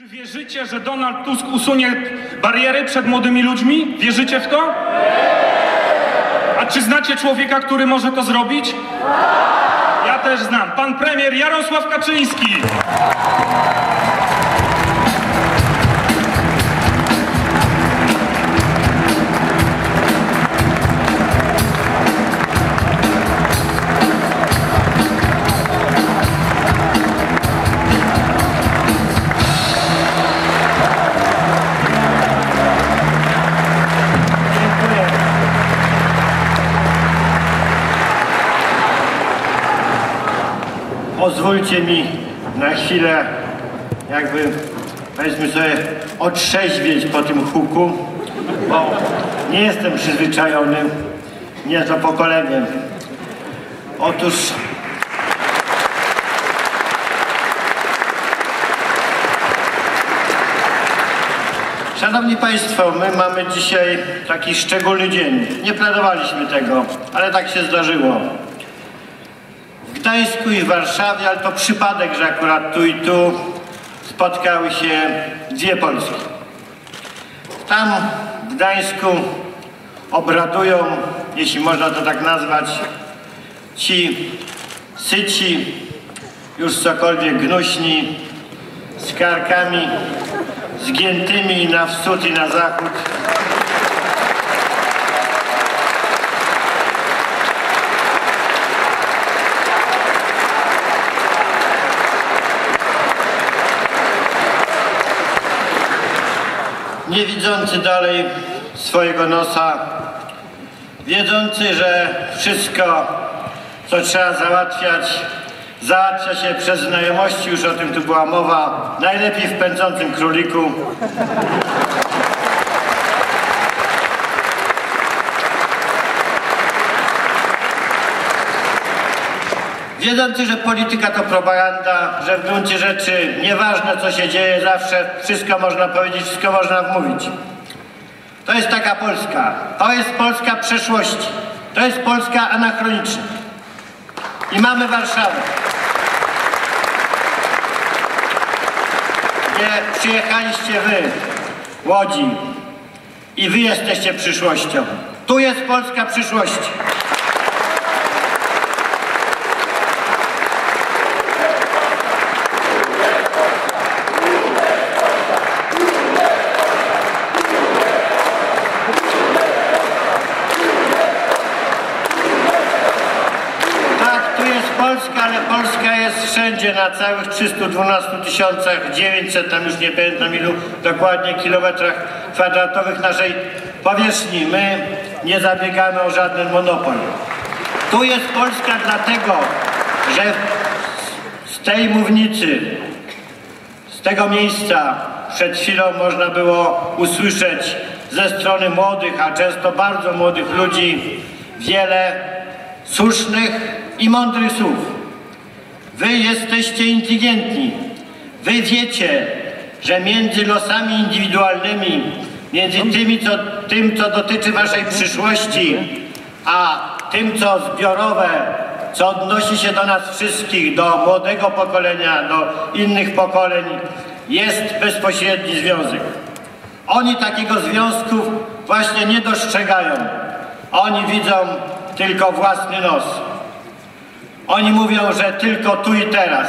Czy wierzycie, że Donald Tusk usunie bariery przed młodymi ludźmi? Wierzycie w to? A czy znacie człowieka, który może to zrobić? Ja też znam. Pan premier Jarosław Kaczyński. Pozwólcie mi na chwilę, jakby powiedzmy sobie, otrzeźwieć po tym huku, bo nie jestem przyzwyczajony, nie to pokoleniem. Otóż Szanowni Państwo, my mamy dzisiaj taki szczególny dzień. Nie planowaliśmy tego, ale tak się zdarzyło. W Gdańsku i w Warszawie, ale to przypadek, że akurat tu i tu spotkały się dwie Polski. Tam w Gdańsku obradują, jeśli można to tak nazwać, ci syci, już cokolwiek gnuśni, z karkami zgiętymi na wschód i na zachód. Nie widzący dalej swojego nosa, wiedzący, że wszystko, co trzeba załatwiać, załatwia się przez znajomości, już o tym tu była mowa, najlepiej w pędzącym króliku. Wiedzący, że polityka to propaganda, że w gruncie rzeczy nieważne co się dzieje, zawsze wszystko można powiedzieć, wszystko można wmówić. To jest taka Polska. To jest Polska przeszłości. To jest Polska anachroniczna. I mamy Warszawę. Nie przyjechaliście wy, Łodzi, i wy jesteście przyszłością. Tu jest Polska przyszłości. Ale Polska jest wszędzie, na całych 312 tysiącach 900, tam już nie pamiętam ilu dokładnie kilometrach kwadratowych naszej powierzchni. My nie zabiegamy o żaden monopol. Tu jest Polska dlatego, że z tej mównicy, z tego miejsca przed chwilą można było usłyszeć ze strony młodych, a często bardzo młodych ludzi wiele słusznych i mądrych słów. Wy jesteście inteligentni. Wy wiecie, że między losami indywidualnymi, między tymi, co, tym, co dotyczy waszej przyszłości, a tym, co zbiorowe, co odnosi się do nas wszystkich, do młodego pokolenia, do innych pokoleń, jest bezpośredni związek. Oni takiego związku właśnie nie dostrzegają. Oni widzą tylko własny nos. Oni mówią, że tylko tu i teraz.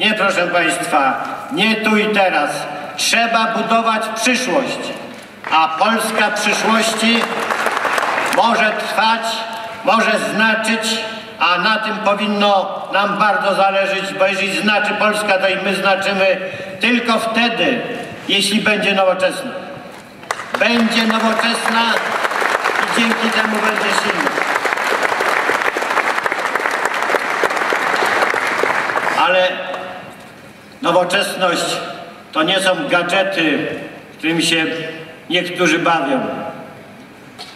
Nie, proszę Państwa, nie tu i teraz. Trzeba budować przyszłość. A Polska przyszłości może trwać, może znaczyć, a na tym powinno nam bardzo zależeć, bo jeżeli znaczy Polska, to i my znaczymy tylko wtedy, jeśli będzie nowoczesna. Będzie nowoczesna i dzięki temu będzie silna. Ale nowoczesność to nie są gadżety, którymi się niektórzy bawią.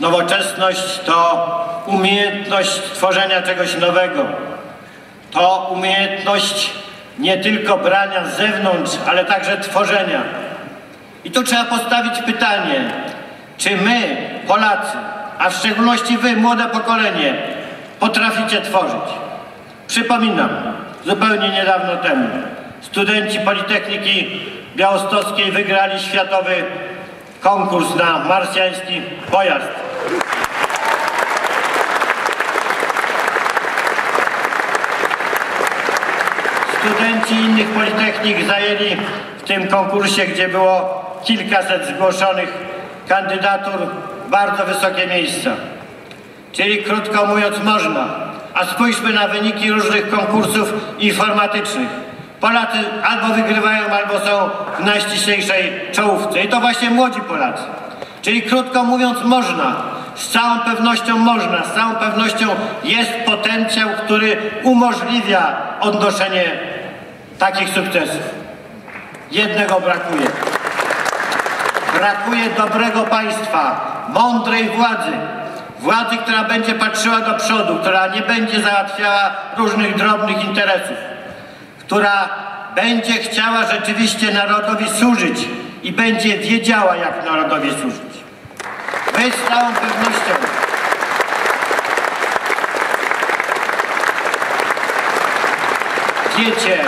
Nowoczesność to umiejętność tworzenia czegoś nowego. To umiejętność nie tylko brania z zewnątrz, ale także tworzenia. I tu trzeba postawić pytanie, czy my, Polacy, a w szczególności wy, młode pokolenie, potraficie tworzyć? Przypominam, zupełnie niedawno temu studenci Politechniki Białostockiej wygrali światowy konkurs na marsjański pojazd. Studenci innych politechnik zajęli w tym konkursie, gdzie było kilkaset zgłoszonych kandydatur, bardzo wysokie miejsca. Czyli krótko mówiąc można. A spójrzmy na wyniki różnych konkursów informatycznych. Polacy albo wygrywają, albo są w najściślejszej czołówce. I to właśnie młodzi Polacy. Czyli krótko mówiąc można. Z całą pewnością można, z całą pewnością jest potencjał, który umożliwia odnoszenie takich sukcesów. Jednego brakuje. Brakuje dobrego państwa, mądrej władzy. Władzy, która będzie patrzyła do przodu, która nie będzie załatwiała różnych drobnych interesów, która będzie chciała rzeczywiście narodowi służyć i będzie wiedziała, jak narodowi służyć. My z całą pewnością wiecie,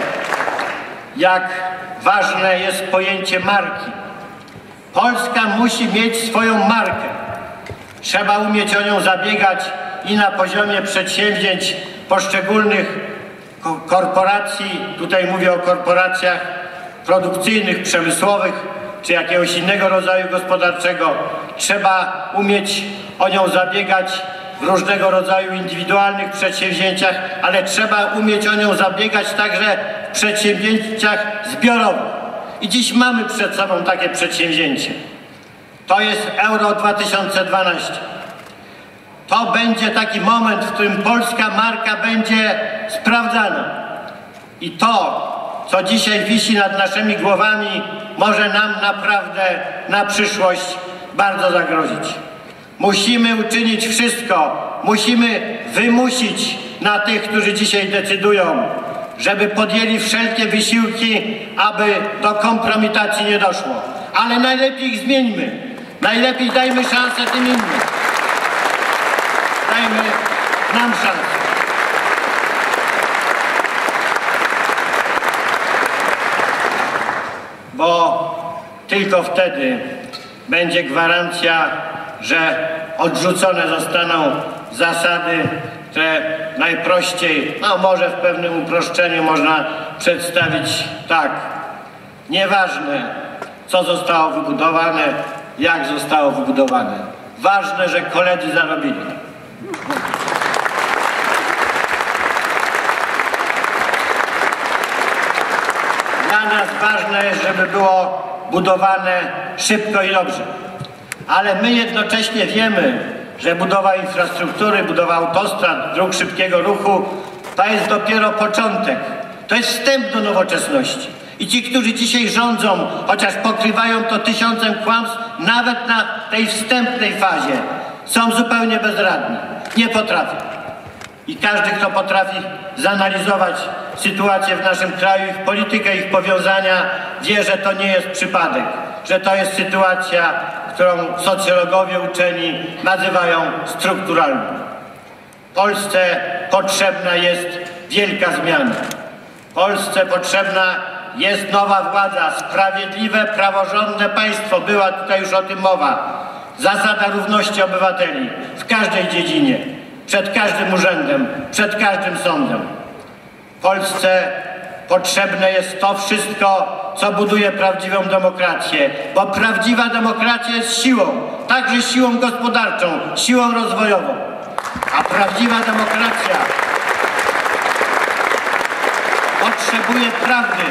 jak ważne jest pojęcie marki. Polska musi mieć swoją markę. Trzeba umieć o nią zabiegać i na poziomie przedsięwzięć poszczególnych ko- korporacji, tutaj mówię o korporacjach produkcyjnych, przemysłowych czy jakiegoś innego rodzaju gospodarczego. Trzeba umieć o nią zabiegać w różnego rodzaju indywidualnych przedsięwzięciach, ale trzeba umieć o nią zabiegać także w przedsięwzięciach zbiorowych. I dziś mamy przed sobą takie przedsięwzięcie. To jest Euro 2012. To będzie taki moment, w którym polska marka będzie sprawdzana. I to, co dzisiaj wisi nad naszymi głowami, może nam naprawdę na przyszłość bardzo zagrozić. Musimy uczynić wszystko, musimy wymusić na tych, którzy dzisiaj decydują, żeby podjęli wszelkie wysiłki, aby do kompromitacji nie doszło. Ale najlepiej ich zmieńmy. Najlepiej dajmy szansę tym innym. Dajmy nam szansę. Bo tylko wtedy będzie gwarancja, że odrzucone zostaną zasady, które najprościej, no może w pewnym uproszczeniu można przedstawić tak. Nieważne, co zostało wybudowane, jak zostało wybudowane. Ważne, że koledzy zarobili. Dla nas ważne jest, żeby było budowane szybko i dobrze. Ale my jednocześnie wiemy, że budowa infrastruktury, budowa autostrad, dróg szybkiego ruchu to jest dopiero początek. To jest wstęp do nowoczesności. I ci, którzy dzisiaj rządzą, chociaż pokrywają to tysiącem kłamstw, nawet na tej wstępnej fazie są zupełnie bezradni. Nie potrafią. I każdy, kto potrafi zanalizować sytuację w naszym kraju, ich politykę, ich powiązania, wie, że to nie jest przypadek, że to jest sytuacja, którą socjologowie uczeni nazywają strukturalną. Polsce potrzebna jest wielka zmiana. Polsce potrzebna jest nowa władza, sprawiedliwe, praworządne państwo. Była tutaj już o tym mowa. Zasada równości obywateli w każdej dziedzinie, przed każdym urzędem, przed każdym sądem. Polsce potrzebne jest to wszystko, co buduje prawdziwą demokrację, bo prawdziwa demokracja jest siłą, także siłą gospodarczą, siłą rozwojową. A prawdziwa demokracja potrzebuje prawdy.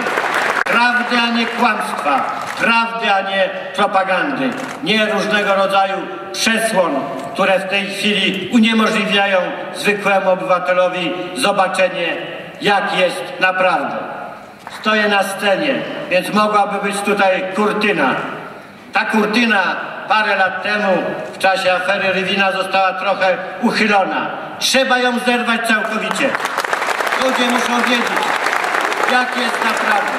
Prawdy, a nie kłamstwa. Prawdy, a nie propagandy. Nie różnego rodzaju przesłon, które w tej chwili uniemożliwiają zwykłemu obywatelowi zobaczenie, jak jest naprawdę. Stoję na scenie, więc mogłaby być tutaj kurtyna. Ta kurtyna parę lat temu w czasie afery Rywina została trochę uchylona. Trzeba ją zerwać całkowicie. Ludzie muszą wiedzieć, jak jest naprawdę.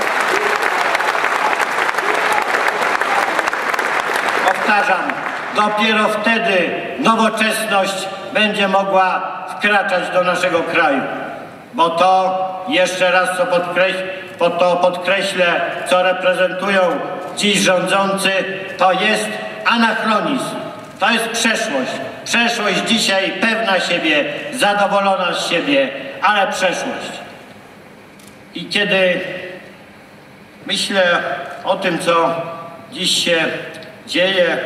Powtarzam, dopiero wtedy nowoczesność będzie mogła wkraczać do naszego kraju. Bo to, jeszcze raz co podkreś, po to podkreślę, co reprezentują dziś rządzący, to jest anachronizm. To jest przeszłość. Przeszłość dzisiaj pewna siebie, zadowolona z siebie, ale przeszłość. I kiedy myślę o tym, co dziś się dzieje,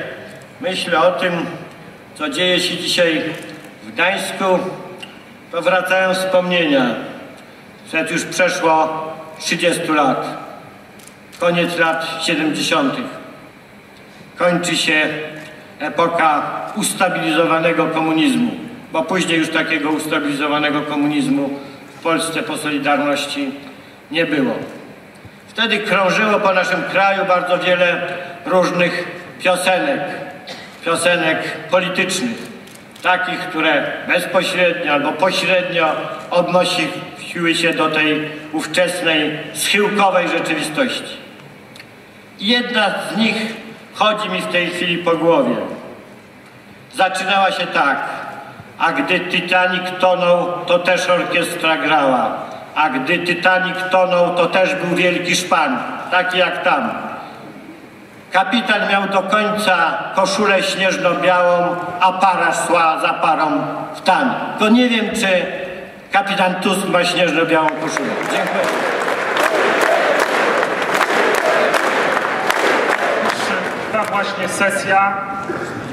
myślę o tym, co dzieje się dzisiaj w Gdańsku, to wracają wspomnienia. Przed już przeszło 30 lat. Koniec lat 70. Kończy się epoka ustabilizowanego komunizmu, bo później już takiego ustabilizowanego komunizmu w Polsce po Solidarności nie było. Wtedy krążyło po naszym kraju bardzo wiele różnych piosenek, piosenek politycznych, takich, które bezpośrednio albo pośrednio odnosiły się do tej ówczesnej schyłkowej rzeczywistości. Jedna z nich chodzi mi w tej chwili po głowie. Zaczynała się tak. A gdy Titanic tonął, to też orkiestra grała. A gdy Titanic tonął, to też był wielki szpan, taki jak tam. Kapitan miał do końca koszulę śnieżno-białą, a para szła za parą w tan. To nie wiem, czy kapitan Tusk ma śnieżno-białą koszulę. Dziękuję. Ta właśnie sesja,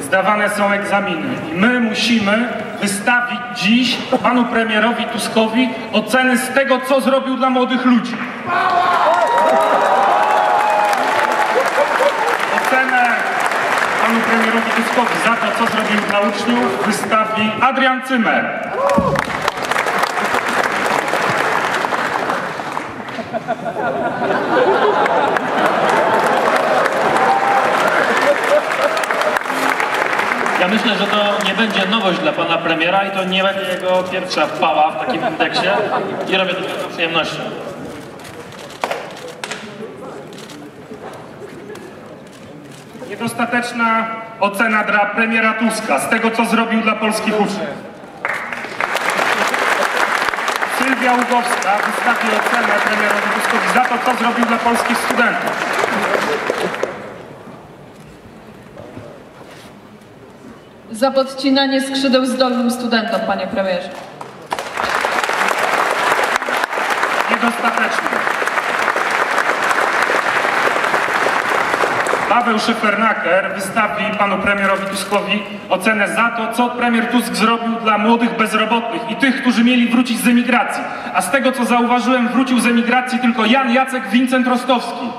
zdawane są egzaminy i my musimy wystawić dziś panu premierowi Tuskowi oceny z tego, co zrobił dla młodych ludzi. Ocenę panu premierowi Tuskowi za to, co zrobił dla uczniów, wystawi Adrian Cymer. Ja myślę, że to nie będzie nowość dla pana premiera i to nie będzie jego pierwsza chwała w takim indeksie i robię to z przyjemnością. Niedostateczna ocena dla premiera Tuska z tego, co zrobił dla polskich uczniów. Sylwia Ługowska wystawi ocenę premierowi Tuskowi za to, co zrobił dla polskich studentów. Za podcinanie skrzydeł zdolnym studentom, panie premierze. Niedostateczna. Paweł Szyfernaker wystawi panu premierowi Tuskowi ocenę za to, co premier Tusk zrobił dla młodych bezrobotnych i tych, którzy mieli wrócić z emigracji. A z tego, co zauważyłem, wrócił z emigracji tylko Jan Jacek Wincent Rostowski.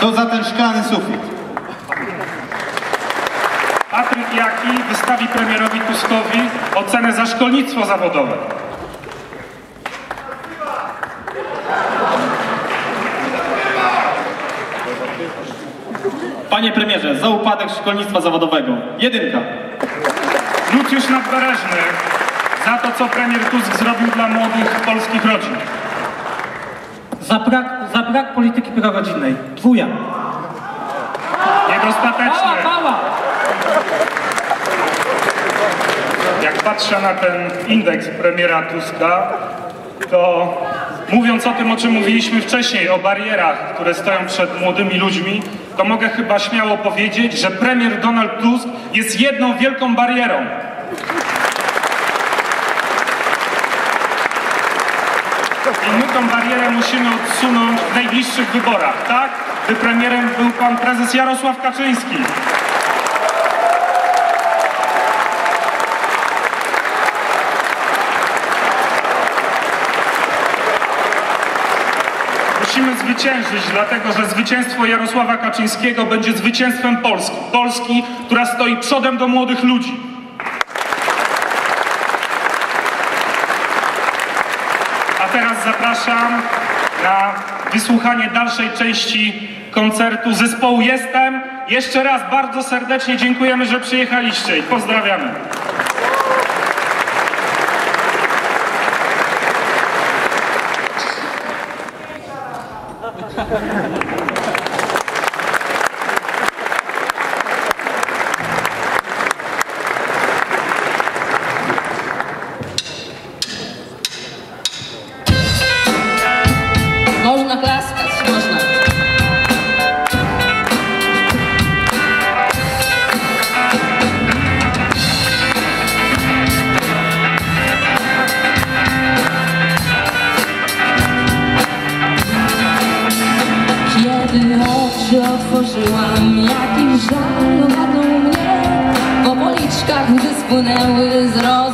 To za ten szklany sufit. Patryk Jaki wystawi premierowi Tuskowi ocenę za szkolnictwo zawodowe. Panie premierze, za upadek szkolnictwa zawodowego. Jedynka. Lucjusz Nadbereżny za to, co premier Tusk zrobił dla młodych polskich rodzin. Za brak, za brak polityki prorodzinnej. Dwuja. Niedostateczny. Mała, mała. Jak patrzę na ten indeks premiera Tuska, to mówiąc o tym, o czym mówiliśmy wcześniej, o barierach, które stoją przed młodymi ludźmi, to mogę chyba śmiało powiedzieć, że premier Donald Tusk jest jedną wielką barierą. I my tą barierę musimy odsunąć w najbliższych wyborach, tak? By premierem był pan prezes Jarosław Kaczyński. Musimy zwyciężyć, dlatego że zwycięstwo Jarosława Kaczyńskiego będzie zwycięstwem Polski. Polski, która stoi przodem do młodych ludzi. A teraz zapraszam na wysłuchanie dalszej części koncertu zespołu Jestem. Jeszcze raz bardzo serdecznie dziękujemy, że przyjechaliście i pozdrawiamy.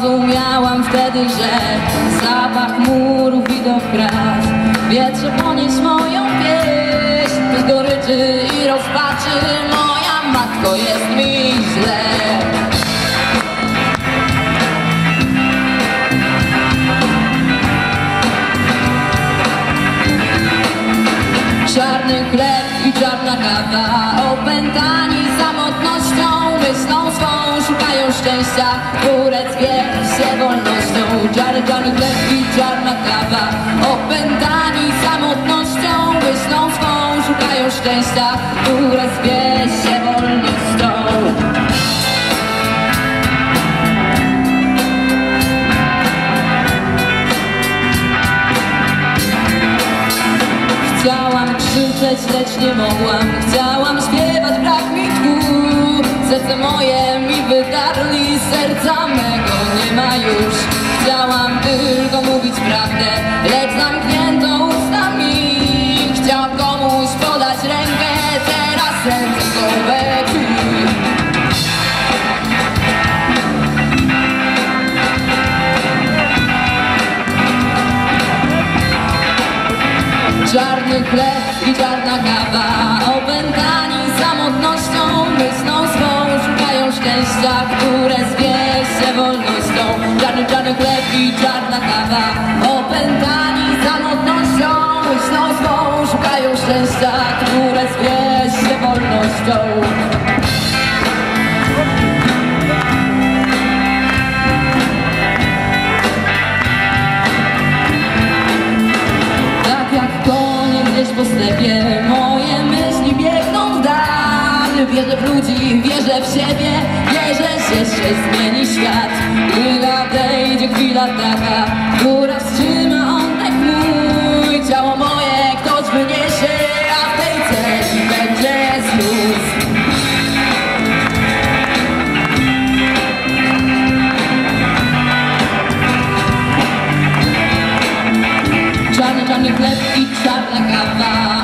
Zrozumiałam wtedy, że Zapach murów, widok praw Wietrze ponieść moją pieśń Bez goryczy i rozpaczy. Moja matko, jest mi źle. Czarny chleb i czarna kawa Opętani samotnością Myślą swą szukają szczęścia Które zwie się wolnością Czarny, czarny chleb i czarna kawa Opętani samotnością Myślą swą szukają szczęścia Które zwie się wolnością Chciałam krzyczeć, lecz nie mogłam. Chciałam śpiewać, brak mi tchu. Serce moje mi wydarli Serca mego nie ma już Teraz ręce się zmieni świat. Gdy nadejdzie chwila taka Która wstrzyma oddech mój. Ciało moje ktoś wyniesie A w tej celi będzie znów. Czarny, czarny chleb i czarna kawa